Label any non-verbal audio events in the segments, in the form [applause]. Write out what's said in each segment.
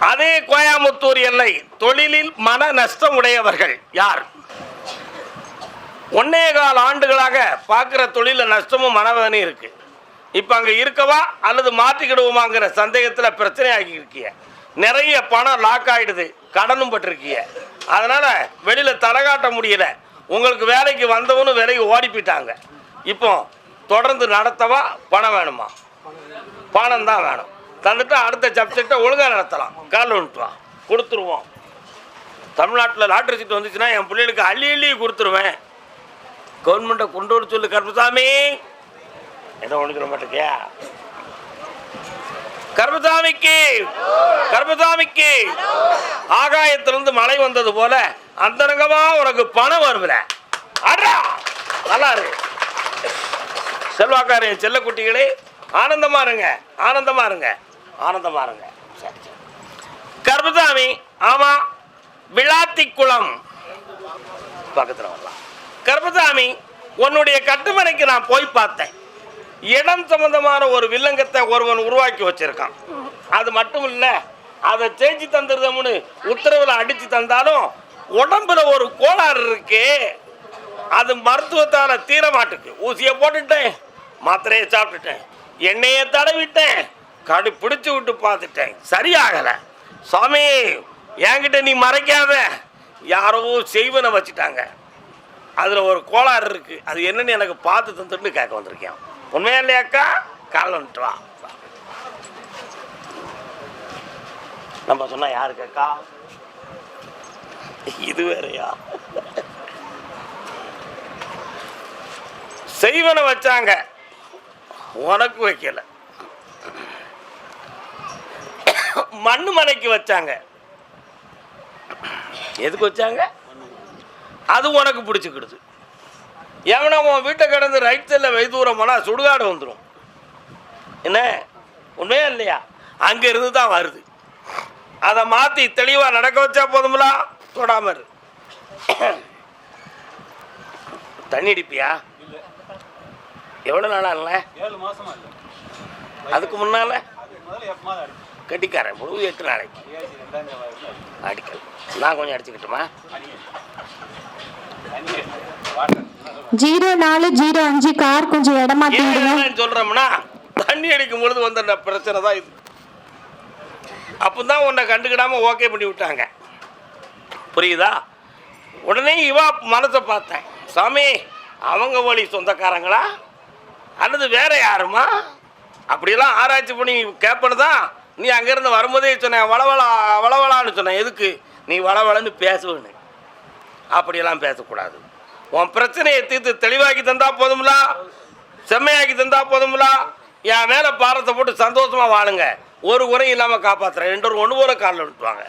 அதே கோயம்புத்தூர் எல்லை தொழிலில் மன நஷ்டம் உடையவர்கள் யார்? ஒன்னே கால் ஆண்டுகளாக பார்க்குற தொழிலில் நஷ்டமும் மனவேதனையும் இருக்கு. இப்போ அங்கே இருக்கவா அல்லது மாற்றிக்கிடுவோமாங்கிற சந்தேகத்தில் பிரச்சனை ஆகியிருக்கீங்க நிறைய பணம் லாக் ஆயிடுது கடனும் பட்டிருக்கிய. அதனால் வெளியில் தலகாட்ட முடியல. உங்களுக்கு வேலைக்கு வந்தவனும் வேலைக்கு ஓடி போயிட்டாங்க இப்போ தொடர்ந்து நடத்தவா பணம் வேணுமா? பணம் தான் வேணும். தந்துட்டு அடுத்த சப்ஜெக்டை ஒழுங்காக நடத்தலாம். கால் வந்துட்டு கொடுத்துருவோம். தமிழ்நாட்டில் லாட்ரி சீட் வந்துச்சுன்னா என் பிள்ளைகளுக்கு அள்ளி அள்ளி கொடுத்துருவேன். கவர்மெண்ட்டை கொண்டு வர சொல்லு கருப்பசாமி. என்ன ஒன்று சொல்ல மாட்டேங்கியா கருப்பசாமிக்கு கருப்பசாமிக்கு ஆகாயத்திலிருந்து மழை வந்தது போல அந்தரங்கமா உனக்கு பணம் வரும்ல. அடா நல்லா இருக்கு செல்வாக்காரன் செல்லக்குட்டிகளே ஆனந்தமா இருங்க ஆனந்தமா இருங்க ஆனந்தமா இருங்க. சரி ஆமா கருப்பசாமி குளம் பக்கத்தில் வரலாம். கருப்பசாமி உன்னுடைய கட்டுமனைக்கு நான் போய் பார்த்தேன். இடம் சம்பந்தமான ஒரு வில்லங்கத்தை ஒருவன் உருவாக்கி வச்சிருக்கான். அது மட்டும் இல்லை அதை செஞ்சு தந்துருதம்னு உத்தரவில் அடித்து தந்தாலும் உடம்புல ஒரு கோளாறு இருக்கு அது மருத்துவத்தால் தீர மாட்டுக்கு. ஊசியை போட்டுட்டேன் மாத்திரையை சாப்பிட்டுட்டேன் எண்ணெயை தடவிட்டேன் கடு பிடிச்சி விட்டு பார்த்துட்டேன். சரியாகலை. சுவாமி என்கிட்ட நீ மறைக்காத. யாரோ செய்வனை வச்சுட்டாங்க. அதில் ஒரு கோளாறு இருக்குது அது என்னன்னு எனக்கு பார்த்து தந்துட்டு கேட்க வந்திருக்கேன் உண்மையா இல்லையாக்கா கால் வந்துட்டு வா. நம்ம சொன்னா யாருக்காக்கா இது வேறையா? செய்வனை வச்சாங்க. உனக்கு வைக்கல. மண்ணு மனைக்கு வச்சாங்க. எதுக்கு வச்சாங்க? அது உனக்கு பிடிச்சிக்கிடுது. எவனா உன் வீட்டை கிடந்து ரைட் சைடில் வெய் தூரம் போனால் சுடுகாடு வந்துடும் என்ன? உண்மையா இல்லையா? அங்கே இருந்து தான் வருது. அதை மாற்றி தெளிவாக நடக்க வச்சா போதுங்களா தொடாம இரு. தண்ணி அடிப்பியா? எவ்வளோ நாளா இல்லை ஏழு மாசமா இல்லை. அதுக்கு முன்னால்? கட்டிக்காரன் முழு எட்டு நாளைக்கு. அடிக்கல். நான் கொஞ்சம் அடிச்சுக்கிட்டுமா? ஜீரோ நாலு ஜீரோ அஞ்சு கார் கொஞ்சம் இடமாத்தி விடுங்க ஏன் சொல்றோம்னா தண்ணி அடிக்கும் பொழுது வந்த பிரச்சனை தான் இது. அப்போ தான் உன்னை கண்டுக்கிடாம ஓகே பண்ணி விட்டாங்க. புரியுதா? உடனே இவா மனசை பார்த்தேன். சாமி அவங்க வழி சொந்தக்காரங்களா? அல்லது வேற யாருமா? அப்படியெல்லாம் ஆராய்ச்சி பண்ணி கேட்பனு தான். நீ அங்கேருந்து வரும்போதே சொன்னேன் வளவளா வளவளான்னு சொன்னேன் எதுக்கு? நீ வளவளன்னு பேசுவேன்னு. அப்படியெல்லாம் பேசக்கூடாது. உன் பிரச்சனையை தீர்த்து தெளிவாக்கி தந்தா போதும்ல? செம்மையாக்கி தந்தா போதும்ல? என் மேலே பாரத்தை போட்டு சந்தோஷமா வாழுங்க. ஒரு குறையும் இல்லாமல் காப்பாத்துறேன். ரெண்டு ஒரு ஒன்று போல காலில் விட்டுவாங்க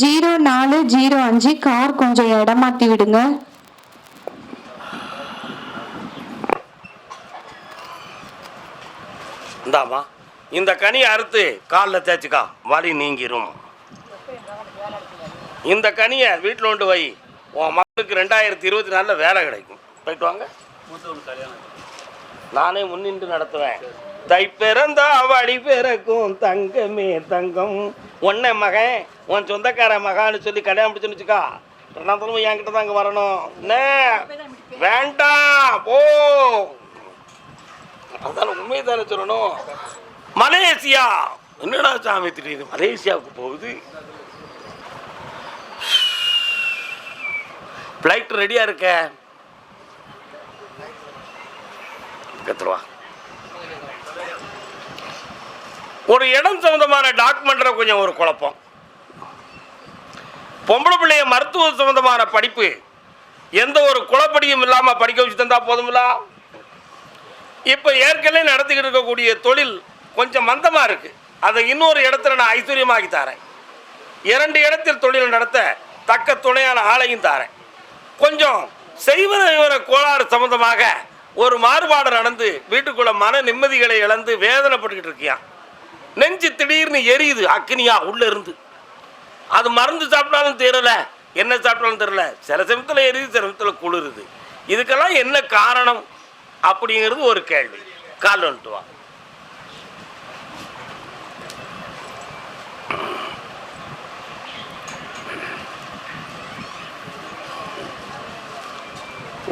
ஜீரோ நாலு ஜீரோ அஞ்சு கார் கொஞ்சம் இடமாத்தி விடுங்க. இந்தாம்மா இந்த கனியை அறுத்து காலில் தேய்ச்சிக்கா. வலி நீங்கிரும். இந்த கனியை வீட்டில் கொண்டு வை உன் மக்களுக்கு ரெண்டாயிரத்தி இருபத்தி நாலில் வேலை கிடைக்கும். போயிட்டு வாங்க. நானே முன்னின்று நடத்துவேன். தை பிறந்தா வழி பிறக்கும் தங்கமே தங்கம். உன்னை மகன் உன் சொந்தக்கார மகான்னு சொல்லி கல்யாணம் பிடிச்சுன்னு வச்சுக்கா. ரெண்டாம் தடவை என்கிட்ட தான் அங்கே வரணும். என்ன? வேண்டாம். போ. அதான உண்மையை தானே சொல்லணும். மலேசியா. என்னடா சாமி திடீர்னு மலேசியாவுக்கு போகுது? ஃப்ளைட் ரெடியாக இருக்க? கத்துருவா ஒரு இடம் சம்மந்தமான டாக்குமெண்ட்டில் கொஞ்சம் ஒரு குழப்பம். பொம்பளை பிள்ளைய மருத்துவ சம்மந்தமான படிப்பு எந்த ஒரு குழப்படியும் இல்லாமல் படிக்க வச்சு தந்தால் போதுமில்ல இப்போ ஏற்கனவே நடத்திக்கிட்டு இருக்கக்கூடிய தொழில் கொஞ்சம் மந்தமாக இருக்குது அதை இன்னொரு இடத்துல நான் ஐஸ்வர்யமாக்கி தரேன். இரண்டு இடத்தில் தொழில் நடத்த தக்க துணையான ஆளையும் தாரேன். கொஞ்சம் செய்வன விவர கோளாறு சம்பந்தமாக ஒரு மாறுபாடு நடந்து வீட்டுக்குள்ள மன நிம்மதிகளை இழந்து வேதனைப்பட்டுக்கிட்டு இருக்கியான் நெஞ்சு திடீர்னு எரியுது அக்னியா உள்ள இருந்து. அது மருந்து சாப்பிட்டாலும் தெரியல என்ன சாப்பிட்டாலும் தெரியல. சில சமயத்தில் எரியுது சில சமயத்தில் குளிருது. இதுக்கெல்லாம் என்ன காரணம் அப்படிங்கிறது ஒரு கேள்வி. கால் வந்துட்டு வா.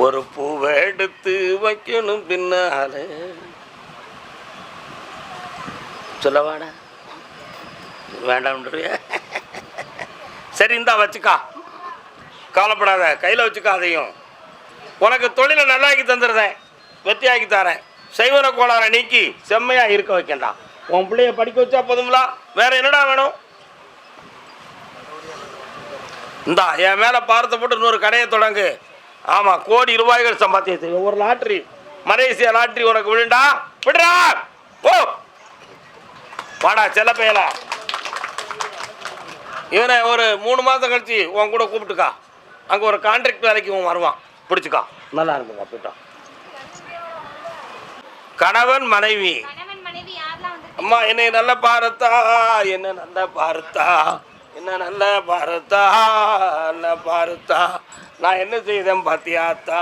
ஒரு பூவை எடுத்து வைக்கணும் பின்னாலே. சொல்லவாடா. வேண்டாம்ன்றியா? சரி இந்தா வச்சுக்கா. கவலைப்படாத கையில் வச்சுக்கா அதையும். உனக்கு தொழிலை நல்லாக்கி தந்துடுறேன். வெற்றியாக்கி தரேன். செய்வன கோளாறை நீக்கி செம்மையாக இருக்க வைக்கண்டா. உன் பிள்ளைய படிக்க வச்சா போதுங்களா வேற என்னடா வேணும்? இந்தா என் மேலே பாரத்தை போட்டு இன்னொரு கடையை தொடங்கு. ஆமாம் கோடி ரூபாய்கள் சம்பாத்தியம் செய்யும் ஒரு லாட்ரி மலேசியா லாட்ரி உனக்கு விழுண்டா விடுறா போ. வாடா செல்ல பயலா. இவனை ஒரு மூணு மாதம் கழிச்சு உன் கூட கூப்பிட்டுக்கா. அங்கே ஒரு கான்ட்ராக்ட் வேலைக்கு இவன் வருவான். பிடிச்சிக்கா. நல்லா இருக்குங்க போயிட்டான் கணவன் மனைவி. அம்மா என்னை நல்ல பாரத்தா என்ன நல்ல பாரத்தா என்ன நல்ல பார்த்தா நல்ல பார்த்தா நான் என்ன செய்தேன் பாத்தியாத்தா?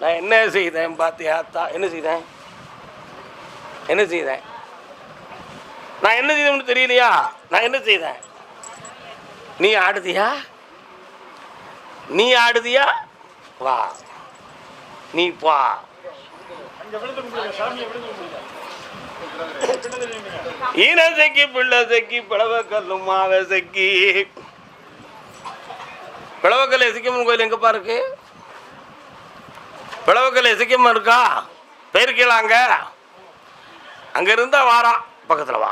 நான் என்ன செய்தேன் பாத்தியாத்தா? என்ன செய்தேன்? என்ன செய்தேன்? நான் என்ன செய்தேன்னு தெரியலையா? நான் என்ன செய்தேன்? நீ ஆடுதியா? நீ ஆடுதியா? வா. நீ பா ஈர செக்கி பிள்ளை பிள்ளசைக்கு பிளவக்கல்லும் மாவசைக்கு பிளவக்கல் எசிக்கம்மன் கோயில் எங்கப்பா இருக்கு? பிளவக்கல் எசிக்கம்மன் இருக்கா? போயிருக்கீங்களா அங்க. அங்க இருந்தா வாரா பக்கத்துல வா.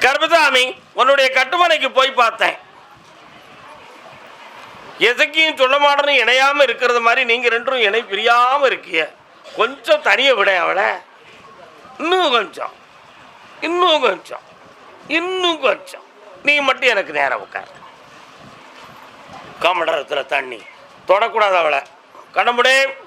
கர்பசாமி உன்னுடைய கட்டுமனைக்கு போய் பார்த்தேன். எசக்கியும் சொல்ல மாட்டேன்னு இணையாம இருக்கிறது மாதிரி நீங்க ரெண்டும் இணை பிரியாம இருக்கிய. கொஞ்சம் தனியை விட அவளை. இன்னும் கொஞ்சம். இன்னும் கொஞ்சம். இன்னும் கொஞ்சம். நீ மட்டும் எனக்கு நேரம் உட்கார். காமடரத்தில் தண்ணி. தொடக்கூடாது அவளை. கண்ணமுடே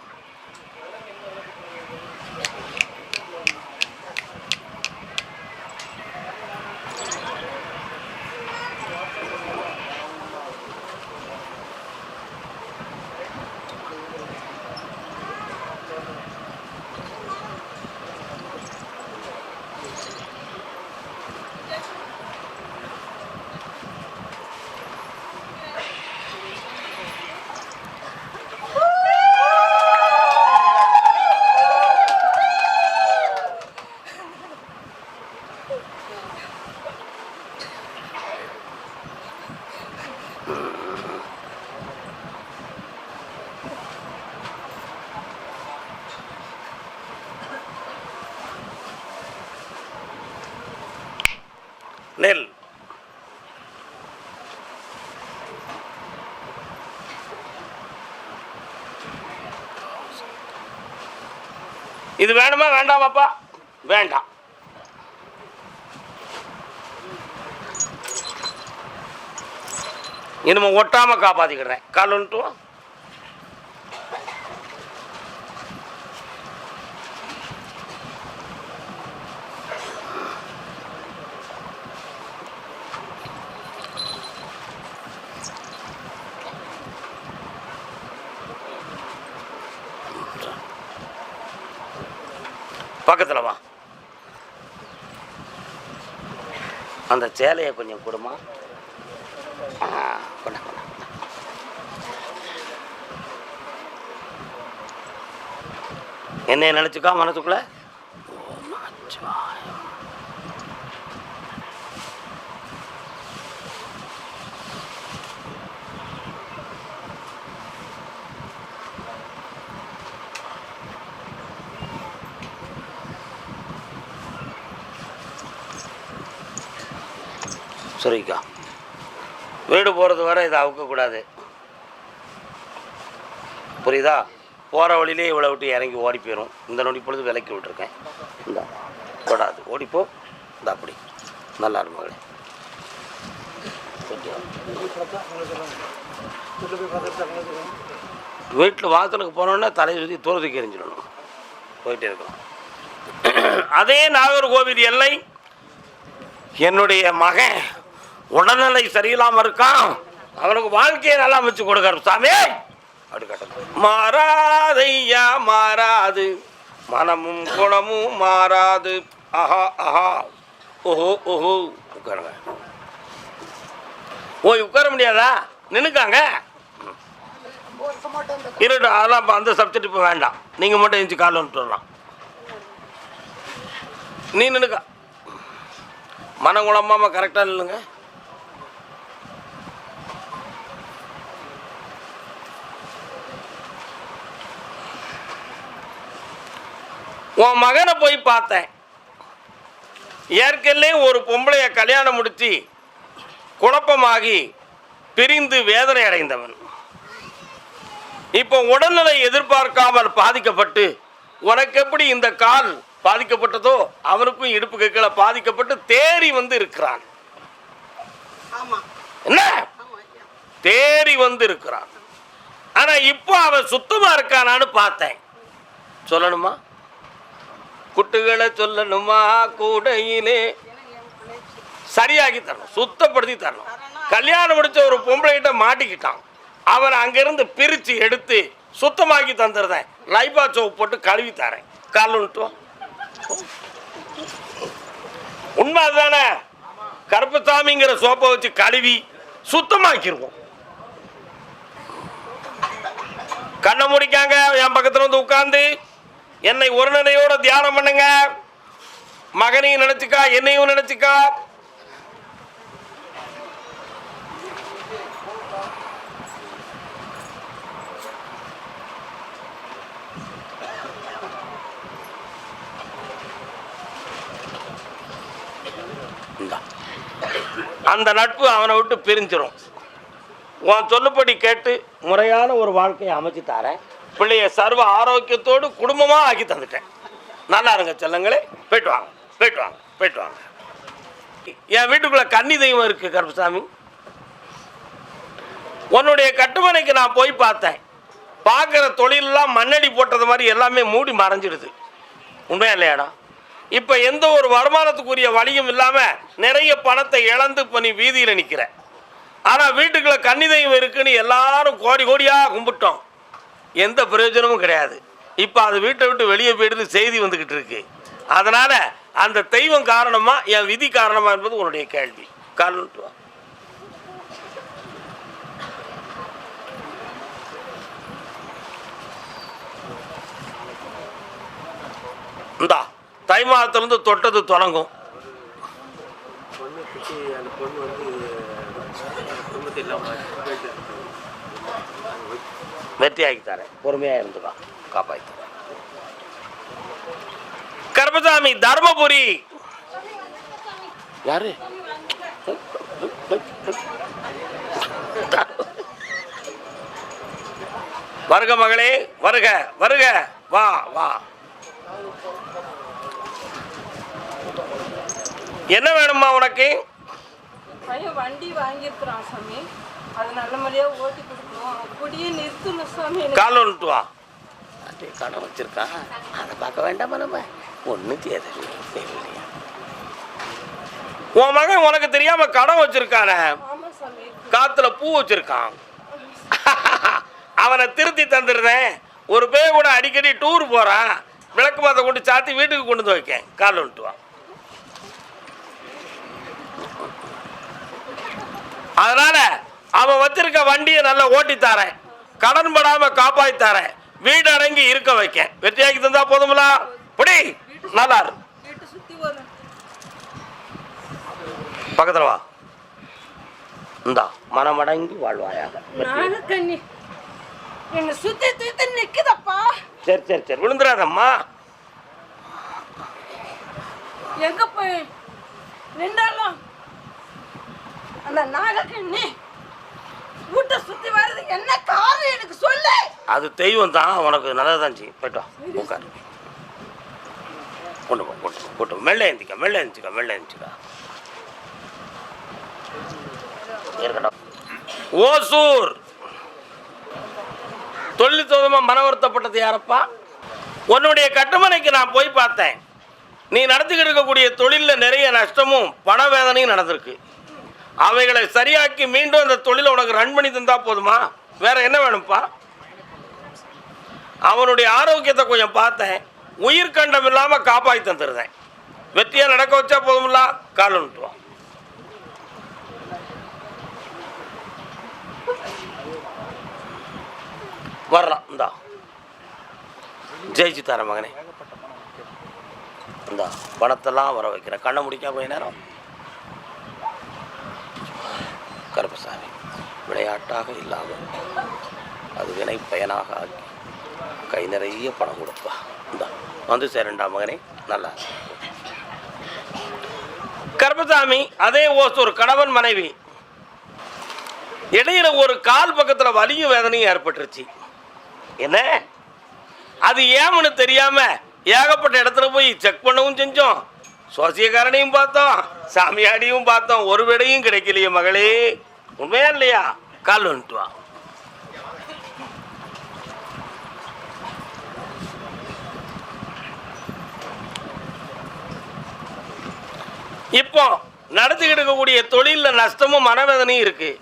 நெல் இது வேணுமா? வேண்டாமாப்பா வேண்டாம் இனிமே ஒட்டாம காப்பாத்திக்கிறேன். கால் வந்துட்டு வா. பக்கத்தில் வா அந்த சேலையை கொஞ்சம் கொடுமா. கொண்டா, கொண்டா, கொண்டா. என்னைய நினச்சிக்கா மனசுக்குள்ள? சரிக்கா வீடு போகிறது வரை இதை அவுக்கக்கூடாது. புரியுதா? போகிற வழியிலே இவ்வளோ விட்டு இறங்கி ஓடி போயிடும் இந்த நொடி பொழுது விலக்கி விட்டுருக்கேன். இந்த தொடாது. ஓடிப்போ இந்த அப்படி. நல்லா இருக்கும் மகளே. வீட்டில் வாசலுக்கு போனோன்னா தலையை சுற்றி தூரத்துக்கு எரிஞ்சிடணும் போயிட்டே இருக்கணும். அதே நாகர்கோவில் எல்லை என்னுடைய மகன் உடல்நிலை சரியில்லாமல் இருக்கான். அவனுக்கு வாழ்க்கையை நல்லா வச்சு கொடுக்கற சாமி. அப்படி மாறாதையா மாறாது. மனமும் குணமும் மாறாது. ஆஹா ஆஹா. ஓஹோ ஓஹோ. உட்காருங்க. ஓய் உட்கார முடியாதா? நின்னுக்காங்க. இருட்டு அதெல்லாம் அந்த சப்ஜெக்ட் இப்போ வேண்டாம். நீங்கள் மட்டும் எஞ்சி கால் வந்துட்டு வரலாம். நீ நின்னுக்கா. மனம் குழம்பாம கரெக்டாக நில்லுங்க. உன் மகனை போய் பார்த்தேன். ஏற்கனவே ஒரு பொம்பளைய கல்யாணம் முடிச்சு குழப்பமாகி பிரிந்து வேதனை அடைந்தவன். இப்போ உடல்நிலை எதிர்பார்க்காமல் பாதிக்கப்பட்டு உனக்கு எப்படி இந்த கால் பாதிக்கப்பட்டதோ அவனுக்கும் இடுப்புக்கு கீழே பாதிக்கப்பட்டு தேறி வந்து இருக்கிறான். என்ன? தேறி வந்து இருக்கிறான். ஆனா இப்போ அவன் சுத்தமா இருக்கானான்னு பார்த்தேன். சொல்லணுமா? குட்டுகளை சொல்லணுமா? கூடையிலே. சரியாக்கி தரணும் சுத்தப்படுத்தி தரணும். கல்யாணம் முடிச்ச ஒரு பொம்பளைகிட்ட மாட்டிக்கிட்டான். அவனை அங்கிருந்து பிரித்து எடுத்து சுத்தமாக்கி தந்துடுறேன். லைபா சோப் போட்டு கழுவி தரேன். கால் உண்மை அதுதானே கருப்பசாமிங்கிற சோப்பை வச்சு கழுவி சுத்தமாக்கிடுவோம் கண்ணை முடிக்காங்க என் பக்கத்தில் வந்து உட்காந்து என்னை ஒரு நிலையோட தியானம் பண்ணுங்க. மகனையும் நினைச்சுக்கா என்னையும் நினைச்சுக்கா. அந்த நட்பு அவனை விட்டு பிரிஞ்சிடும் உன் சொல்லுப்படி கேட்டு முறையான ஒரு வாழ்க்கையை அமைச்சு தரேன். பிள்ளைய சர்வ ஆரோக்கியத்தோடு குடும்பமாக ஆக்கி தந்துட்டேன். நல்லா இருங்க செல்லங்களே. போயிட்டு வாங்க போயிட்டு வாங்க போயிட்டு வாங்க. என் வீட்டுக்குள்ள கன்னி தெய்வம் இருக்கு கருப்பசாமி. உன்னுடைய கட்டுமனைக்கு நான் போய் பார்த்தேன். பார்க்குற தொழிலெல்லாம் மண்ணடி போட்டது மாதிரி எல்லாமே மூடி மறைஞ்சிடுது. உண்மையா இல்லையாடா? இப்போ எந்த ஒரு வருமானத்துக்குரிய வழியும் இல்லாமல் நிறைய பணத்தை இழந்து இப்போ நீ வீதியில் நிற்கிற ஆனால் வீட்டுக்குள்ளே கன்னி தெய்வம் இருக்குன்னு எல்லாரும் கோடி கோடியாக கும்பிட்டோம். எந்த பிரயோஜனமும் கிடையாது. இப்போ அது வீட்டை விட்டு வெளியே போயிடுன்னு செய்தி வந்துக்கிட்டு இருக்கு. அதனால் அந்த தெய்வம் காரணமா என் விதி காரணமா என்பது உன்னுடைய கேள்வி. காரணம் இந்தா தை மாதத்துலேருந்து தொட்டது தொடங்கும். பொண்ணு குட்டி அந்த பொண்ணு வந்து குடும்பத்தில் இல்லாமல் போயிட்டு இருக்கு. வெற்றியாக்கி தரேன் பொறுமையாக இருந்துக்கா காப்பாற்றி தரேன் கர்மசாமி தர்மபுரி. யாரு? வருக மகளே வருக வருக. வா வா. என்ன வேணுமா உனக்கு? வண்டி வாங்கியிருக்கிறான் சாமி. அது நல்ல முறையா ஓட்டி கொடுக்கணும். அப்படியே நிறுத்தணும் சாமி எனக்கு கால் வா. அப்படியே கடன் வச்சிருக்கான் அதை பார்க்க வேண்டாமா நம்ம? ஒன்றும் தேவையில்லையா உன் மகன் உனக்கு தெரியாம கடன் வச்சிருக்கானே. ஆமா சாமி காத்துல பூ வச்சிருக்கான். [laughs] அவனை திருத்தி தந்துடுறேன். ஒரு பேர் கூட அடிக்கடி டூர் போறான். விளக்கு மாத்த கொண்டு சாத்தி வீட்டுக்கு கொண்டு வந்து வைக்கேன். கால் வந்துட்டு வா. அதனால அவன் வச்சிருக்க வண்டியை நல்லா ஓட்டி தரேன். கடன் படாம காப்பாத்தி தரேன். வீடு அடங்கி இருக்க வைக்கேன். வெற்றியாக்கி தந்தா போதுங்களா புடி நல்லா பக்கத்துல வா. இந்தா மனமடங்கி வாழ்வாயாக. சுத்தி சுத்தி நிக்குதப்பா. சரி சரி சரி விழுந்துடாதம்மா எங்க போய் நின்றாலும் அந்த நாகக்கண்ணி வீட்டை சுத்தி வர்றது என்ன காரணம் எனக்கு சொல்லு. அது தெய்வம் தான் உனக்கு நல்லதான் செய்யும். போயிட்டோம் உட்காரு கொண்டு போ கொண்டு போ, கொண்டு மெல்ல எழுந்திக்க மெல்ல எழுந்திக்க மெல்ல எழுந்திக்க இருக்கட்டும். ஓசூர். தொழில் தோதமாக மன வருத்தப்பட்டது யாரப்பா? உன்னுடைய கட்டுமனைக்கு நான் போய் பார்த்தேன். நீ நடத்திக்கிட்டு இருக்கக்கூடிய தொழிலில் நிறைய நஷ்டமும் பண வேதனையும் நடந்திருக்கு. அவைகளை சரியாக்கி மீண்டும் அந்த தொழிலை உனக்கு ரன் பண்ணி தந்தா போதுமா? வேற என்ன வேணும்ப்பா? அவனுடைய ஆரோக்கியத்தை கொஞ்சம் பார்த்தேன். உயிர் கண்டம் இல்லாமல் காப்பாற்றி தந்துருந்தேன் வெற்றியாக நடக்க வச்சா போதுமில்ல கால் விட்டுருவான் வரலாம் இந்தா. ஜெயிச்சு தரேன் மகனே. இந்தா பணத்தெல்லாம் வர வைக்கிறேன். கண்ணை முடிக்காம போய் நேரம். கருப்பசாமி. விளையாட்டாக இல்லாமல் அது வினை பயனாக ஆக்கி கை நிறைய பணம் கொடுப்பா. இந்தா வந்து சேரண்டா மகனே. நல்லா கருப்பசாமி அதே ஓசூர் கணவன் மனைவி. இடையில ஒரு கால் பக்கத்தில் வலியும் வேதனையும் ஏற்பட்டுருச்சு. என்ன? அது ஏமனு தெரியாம ஏகப்பட்ட இடத்துல போய் செக் பண்ணவும் செஞ்சோம். சோசியக்காரனையும் பார்த்தோம். சாமியாடியும் பார்த்தோம் ஒரு விடையும் கிடைக்கலையே மகளே. உண்மையா இல்லையா? கால் வந்துட்டு வா. இப்போ நடத்திக்கிட்டு இருக்கக்கூடிய தொழிலில் நஷ்டமும் மனவேதனையும் இருக்கு.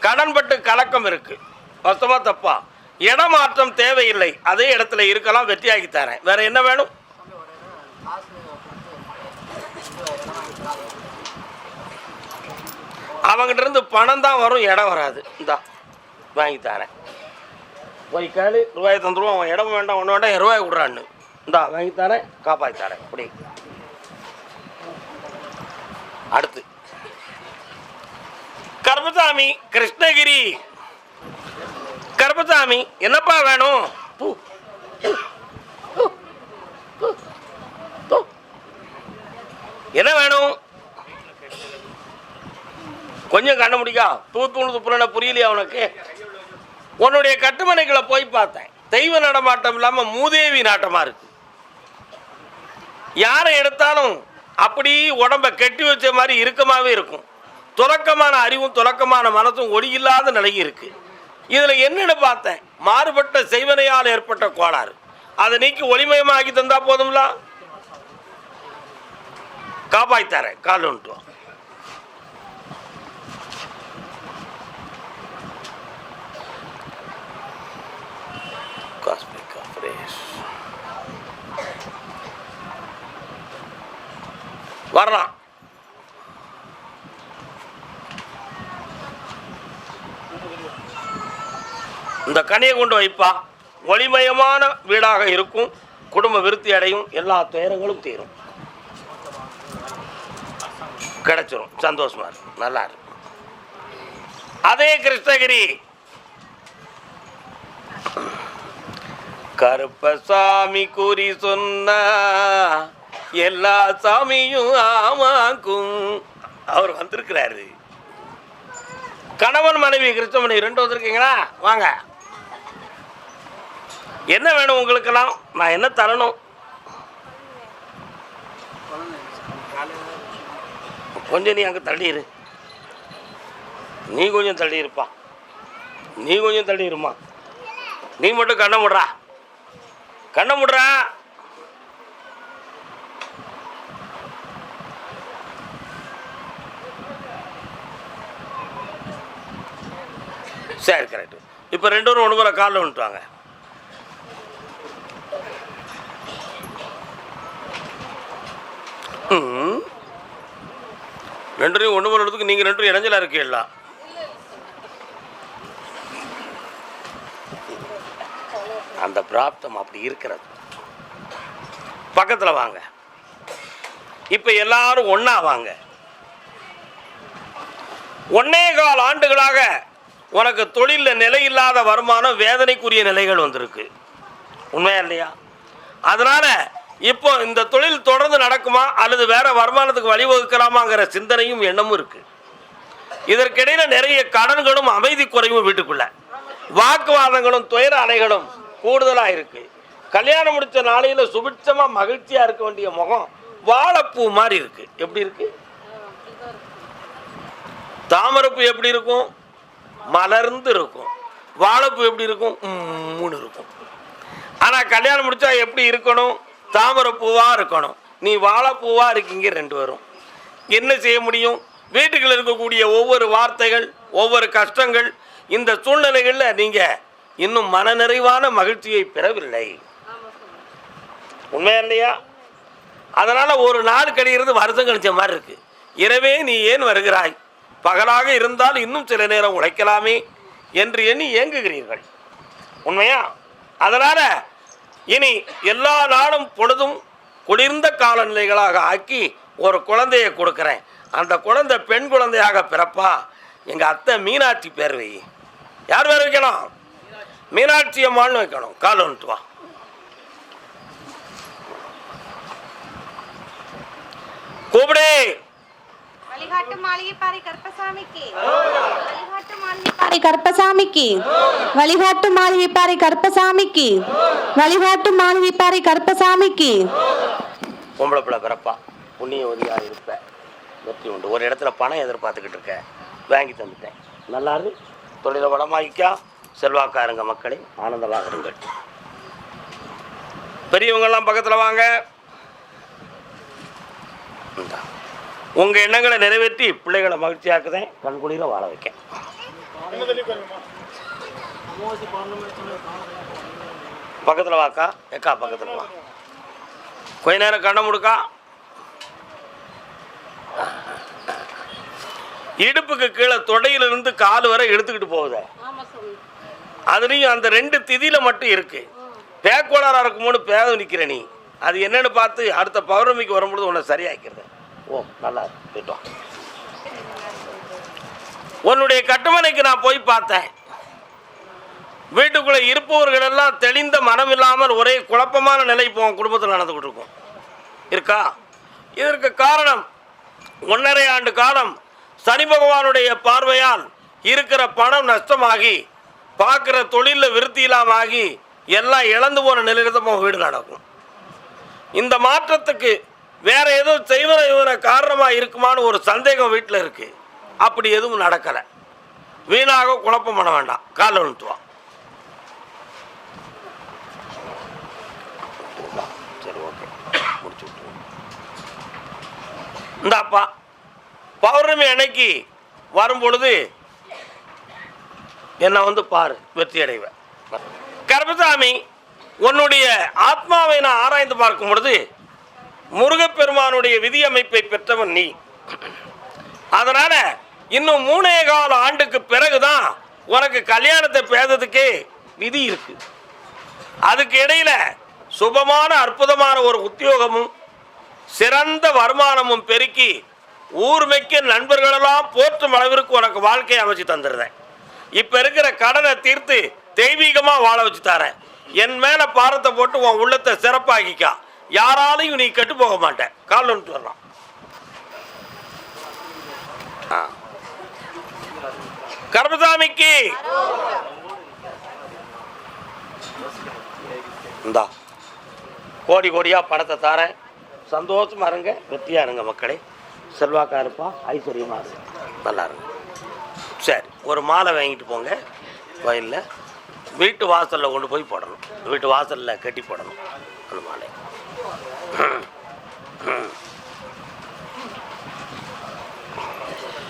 கடன்பட்டு கலக்கம் இருக்கு. மொத்தமாக தப்பா. இடமாற்றம் தேவையில்லை. அதே இடத்துல இருக்கலாம் வெற்றியாக்கி தரேன். வேற என்ன வேணும்? அவங்கிட்ட இருந்து பணம் தான் வரும் இடம் வராது. இந்தா வாங்கி தரேன். போய் கேளு ரூபாய் தந்துருவோம் அவன் இடம் வேண்டாம் ஒன்று வேண்டாம் ரூபாய் விட்றான்னு. இந்தா வாங்கி தரேன் காப்பாற்றி தரேன். அப்படி. அடுத்து. கருப்பசாமி கிருஷ்ணகிரி. கருப்பசாமி என்னப்பா வேணும்? பூ. என்ன வேணும்? கொஞ்சம் கண்ண தூத்துணு தூத்தூணு புரியலையா உனக்கு? உன்னுடைய கட்டுமனைகளை போய் பார்த்தேன். தெய்வ நடமாட்டம் இல்லாமல் மூதேவி நாட்டமாக இருக்கு. யாரை எடுத்தாலும் அப்படி உடம்ப கெட்டி வச்ச மாதிரி இறுக்கமாகவே இருக்கும். துலக்கமான அறிவும் துலக்கமான மனசும் ஒளியில்லாத நிலையும் இருக்கு. இதில் என்னன்னு பார்த்தேன். மாறுபட்ட செய்வனையால் ஏற்பட்ட கோளாறு. அதை நீக்கி ஒளிமயமாக்கி தந்தா போதும்ல? காப்பாய்த்தாரேன் கால் ஒன்று வா. வரலாம் இந்த கனியை கொண்டு வைப்பா. ஒளிமயமான வீடாக இருக்கும். குடும்ப விருத்தி அடையும். எல்லா துயரங்களும் தீரும். கிடைச்சிரும். சந்தோஷமா இருக்கும் நல்லா இருக்கும் அதே கிருஷ்ணகிரி. கருப்பசாமி குறி சொன்னா எல்லா சாமியும் ஆமாக்கும். அவர் வந்திருக்கிறாரு. கணவன் மனைவி கிருஷ்ணமணி ரெண்டு வந்திருக்கீங்களா? வாங்க. என்ன வேணும் உங்களுக்கெல்லாம்? நான் என்ன தரணும்? கொஞ்சம் நீ அங்கே தள்ளிடு நீ கொஞ்சம் தள்ளியிருப்பா. நீ கொஞ்சம் தள்ளிடுமா நீ மட்டும் கண்ண முடுறா. கண்ணை முடுறா. சரி கரெக்டு இப்போ ரெண்டு பேரும் ஒன்று போல காலில் விட்டுவாங்க ரெண்டு பேரும் ஒன்று போல இடத்துக்கு நீங்கள் ரெண்டு பேரும் இடைஞ்சலா இருக்கீங்களா? அந்த பிராப்தம் அப்படி இருக்கிறது. பக்கத்தில் வாங்க. இப்போ எல்லாரும் ஒன்றா வாங்க. ஒன்னே கால் ஆண்டுகளாக உனக்கு தொழிலில் நிலையில்லாத வருமானம் வேதனைக்குரிய நிலைகள் வந்திருக்கு. உண்மையா இல்லையா? அதனால் இப்போ இந்த தொழில் தொடர்ந்து நடக்குமா? அல்லது வேற வருமானத்துக்கு வழிவகுக்கலாமாங்கிற சிந்தனையும் எண்ணமும் இருக்குது இதற்கிடையில் நிறைய கடன்களும் அமைதி குறைவும் வீட்டுக்குள்ள. வாக்குவாதங்களும் துயர அலைகளும் கூடுதலாக இருக்குது கல்யாணம் முடித்த நாளையில் சுபிட்சமாக மகிழ்ச்சியாக இருக்க வேண்டிய முகம் வாழைப்பூ மாதிரி இருக்குது எப்படி இருக்குது தாமரைப்பூ எப்படி இருக்கும்? மலர்ந்து இருக்கும். வாழைப்பூ எப்படி இருக்கும்? மூணு இருக்கும். ஆனால் கல்யாணம் முடித்தா எப்படி இருக்கணும்? தாமரை இருக்கணும். நீ வாழைப்பூவாக இருக்கீங்க ரெண்டு பேரும். என்ன செய்ய முடியும்? வீட்டுக்குள்ள இருக்கக்கூடிய ஒவ்வொரு வார்த்தைகள் ஒவ்வொரு கஷ்டங்கள் இந்த சூழ்நிலைகளில் நீங்கள் இன்னும் மனநிறைவான மகிழ்ச்சியை பெறவில்லை. உண்மையா இல்லையா? அதனால ஒரு நாள் கழிகிறது வருஷம் கழிச்ச மாதிரி இருக்கு. இரவே நீ ஏன் வருகிறாய்? பகலாக இருந்தால் இன்னும் சில நேரம் உழைக்கலாமே என்று எண்ணி இயங்குகிறீர்கள் உண்மையா? அதனால இனி எல்லா நாளும் பொழுதும் குளிர்ந்த காலநிலைகளாக ஆக்கி ஒரு குழந்தையை கொடுக்குறேன். அந்த குழந்தை பெண் குழந்தையாக பிறப்பா? எங்கள் அத்தை மீனாட்சி பேர் வை. யார் பேர் வைக்கணும் மீனாட்சி அம்மாள்னு வைக்கணும். கால் வந்துட்டு வா. கூப்பிடு. வழிகாட்டு மாளிகை பாறை கருப்பசாமிக்கு. வழிகாட்டு மாளிகை பாறை கருப்பசாமிக்கு. வழிகாட்டு மாளிகை பாறை கருப்பசாமிக்கு. வழிகாட்டு மாளிகை பாறை கருப்பசாமிக்கு. பொம்பளை பிள்ளை பிறப்பா. புண்ணியவதியாக இருப்ப. வெற்றி உண்டு. ஒரு இடத்துல பணம் எதிர்பார்த்துக்கிட்டு இருக்க. வாங்கி தந்துட்டேன். நல்லா இரு. தொழிலை வளமாக்கிக்கா. செல்வாக்காருங்க மக்களை ஆனந்தமாக இருங்கள் பெரியவங்கெல்லாம் பக்கத்தில் வாங்க. உங்கள் எண்ணங்களை நிறைவேற்றி பிள்ளைகளை மகிழ்ச்சியாக்குதேன் கண்குளிர வாழ வைக்க பக்கத்தில் வாக்கா? எக்கா பக்கத்தில் வா. கொஞ்ச நேரம் கண்ணை முடுக்கா. இடுப்புக்கு கீழே தொடையிலிருந்து கால் வரை எடுத்துக்கிட்டு போகுது. அதுலேயும் அந்த ரெண்டு திதியில் மட்டும் இருக்குது பேக்கோளாராக இருக்குமோனு பேத நிற்கிற நீ. அது என்னன்னு பார்த்து அடுத்த பௌர்ணமிக்கு வரும்பொழுது உன்னை சரியாக்கிறேன் ஓ நல்லா இருக்கு. உன்னுடைய கட்டுமனைக்கு நான் போய் பார்த்தேன். வீட்டுக்குள்ளே இருப்பவர்களெல்லாம் தெளிந்த மனம் இல்லாமல் ஒரே குழப்பமான நிலை இப்போ உன் குடும்பத்தில் நடந்துக்கிட்டு இருக்கும். இருக்கா? இதற்கு காரணம் ஒன்றரை ஆண்டு காலம் சனி பகவானுடைய பார்வையால் இருக்கிற பணம் நஷ்டமாகி பார்க்குற தொழிலில் விருத்தி இல்லாம ஆகி எல்லாம் இழந்து போன நிலையில தான் வீடு நடக்கும் இந்த மாற்றத்துக்கு வேற எதுவும் செய்வன இவன காரணமாக இருக்குமான்னு ஒரு சந்தேகம் வீட்டில் இருக்கு. அப்படி எதுவும் நடக்கலை. வீணாக குழப்பம் பண்ண வேண்டாம். காலை விழுத்து சரி ஓகே. இந்தாப்பா பௌர்ணமி அன்னைக்கு வரும் பொழுது என்னை வந்து பாரு வெற்றி அடைவேன் கருப்பசாமி உன்னுடைய ஆத்மாவை நான் ஆராய்ந்து பார்க்கும் பொழுது முருகப்பெருமானுடைய விதி அமைப்பை பெற்றவன் நீ. அதனால இன்னும் மூணே கால ஆண்டுக்கு பிறகுதான் உனக்கு கல்யாணத்தை பேதத்துக்கே விதி இருக்கு. அதுக்கு இடையில சுபமான அற்புதமான ஒரு உத்தியோகமும் சிறந்த வருமானமும் பெருக்கி ஊர்மைக்க நண்பர்களெல்லாம் போற்றும் அளவிற்கு உனக்கு வாழ்க்கையை அமைச்சு தந்துடுறேன். இப்போ இருக்கிற கடனை தீர்த்து தெய்வீகமாக வாழ வச்சு தரேன். என் மேலே பாரத்தை போட்டு உன் உள்ளத்தை சிறப்பாக்கிக்கா. யாராலையும் நீ கெட்டு போக மாட்டேன். கால் ஒன்று வரலாம் கர்மசாமிக்கு. இந்தா. கோடி கோடியா படத்தை தாரேன். சந்தோஷமா இருங்க. வெற்றியா இருங்க மக்களே. செல்வாக்கா இருப்பா. ஐஸ்வர்யமா இருங்க. நல்லா இருங்க. சரி ஒரு மாலை வாங்கிட்டு போங்க. வயலில். வீட்டு வாசலில் கொண்டு போய் போடணும். வீட்டு வாசலில் கட்டி போடணும் அந்த மாலை.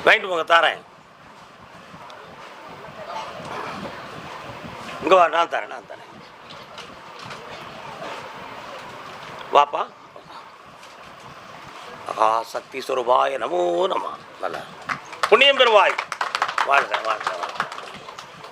வாங்கிட்டு போங்க தரேன். இங்கே வா நான் தரேன் நான் தரேன். வாப்பா. ஆ சக்தி சுரூபாய நமோ நம. நல்ல. புண்ணியம் பெறுவாய். வாழ்க வாழ்க வாழ்க